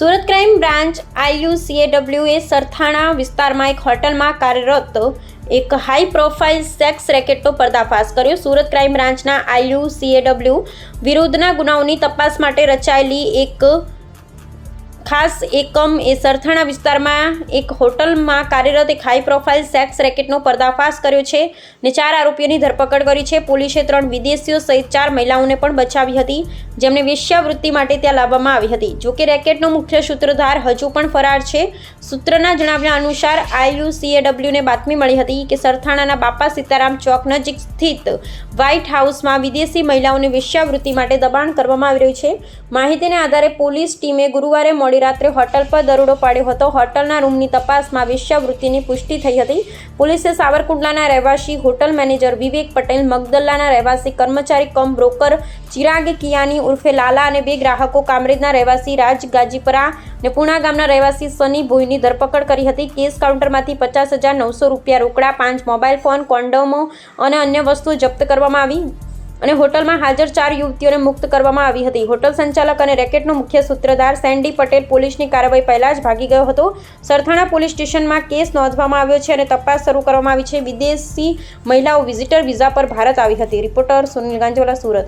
Surat crime branch આઈયુસીએડબ્લ્યુએ સરથાણા વિસ્તારમાં એક હોટલમાં કાર્યરત એક હાઈ પ્રોફાઇલ સેક્સ રેકેટનો પર્દાફાશ કર્યો. સુરત ક્રાઇમ બ્રાન્ચના આઈયુસીએડબ્લ્યુ વિરુદ્ધના ગુનાઓની તપાસ માટે રચાયેલી એક ખાસ એકમ એ સરથાણા વિસ્તારમાં એક હોટલમાં કાર્યરત એક હાઈ પ્રોફાઇલ સેક્સ રેકેટનો પર્દાફાશ કર્યો છે ને ચાર આરોપીઓની ધરપકડ કરી છે. પોલીસે ત્રણ વિદેશીઓ સહિત ચાર મહિલાઓને પણ બચાવી હતી. જેમને વેશ્યાવૃત્તિ માટે ત્યાં લાવવામાં આવી હતી. જોકે રેકેટનો મુખ્ય સૂત્રધાર હજુ પણ ફરાર છે. સૂત્રના જણાવ્યા અનુસાર આઈયુસીએડબ્લ્યુને બાતમી મળી હતી કે સરથાણાના બાપા સીતારામ ચોક નજીક સ્થિત વ્હાઇટ હાઉસમાં વિદેશી મહિલાઓને વેશ્યાવૃત્તિ માટે દબાણ કરવામાં આવી રહ્યું છે. માહિતીને આધારે પોલીસ ટીમે ગુરુવારે મોડી રાત્રે હોટલ પર દરોડો પાડ્યો હતો. હોટલના રૂમની તપાસમાં વેશ્યાવૃત્તિની પુષ્ટિ થઈ હતી. પોલીસે સાવરકુંડલાના રહેવાસી હોટલ મેનેજર વિવેક પટેલ, મગદલ્લાના રહેવાસી કર્મચારી કમ બ્રોકર ચિરાગ કિયાની ઉર્ફે લાલા અને બે ગ્રાહકો કામરેજના રહેવાસી રાજ ગાજીપરા અને પુણા ગામના રહેવાસી સની ભોઈની ધરપકડ કરી હતી. કેસ કાઉન્ટરમાંથી પચાસ હજાર નવસો રૂપિયા રોકડા, પાંચ મોબાઈલ ફોન, કોન્ડોમો અને અન્ય વસ્તુઓ જપ્ત કરવામાં આવી. અને હોટલમાં હાજર ચાર યુવતીઓને મુક્ત કરવામાં આવી હતી. હોટલ સંચાલક અને રેકેટનો મુખ્ય સૂત્રધાર સેન્ડી પટેલ પોલીસની કાર્યવાહી પહેલા જ ભાગી ગયો હતો. સરથાણા પોલીસ સ્ટેશનમાં કેસ નોંધવામાં આવ્યો છે અને તપાસ શરૂ કરવામાં આવી છે. વિદેશી મહિલાઓ વિઝિટર વિઝા પર ભારત આવી હતી. રિપોર્ટર સુનિલ ગાંજોલા, સુરત.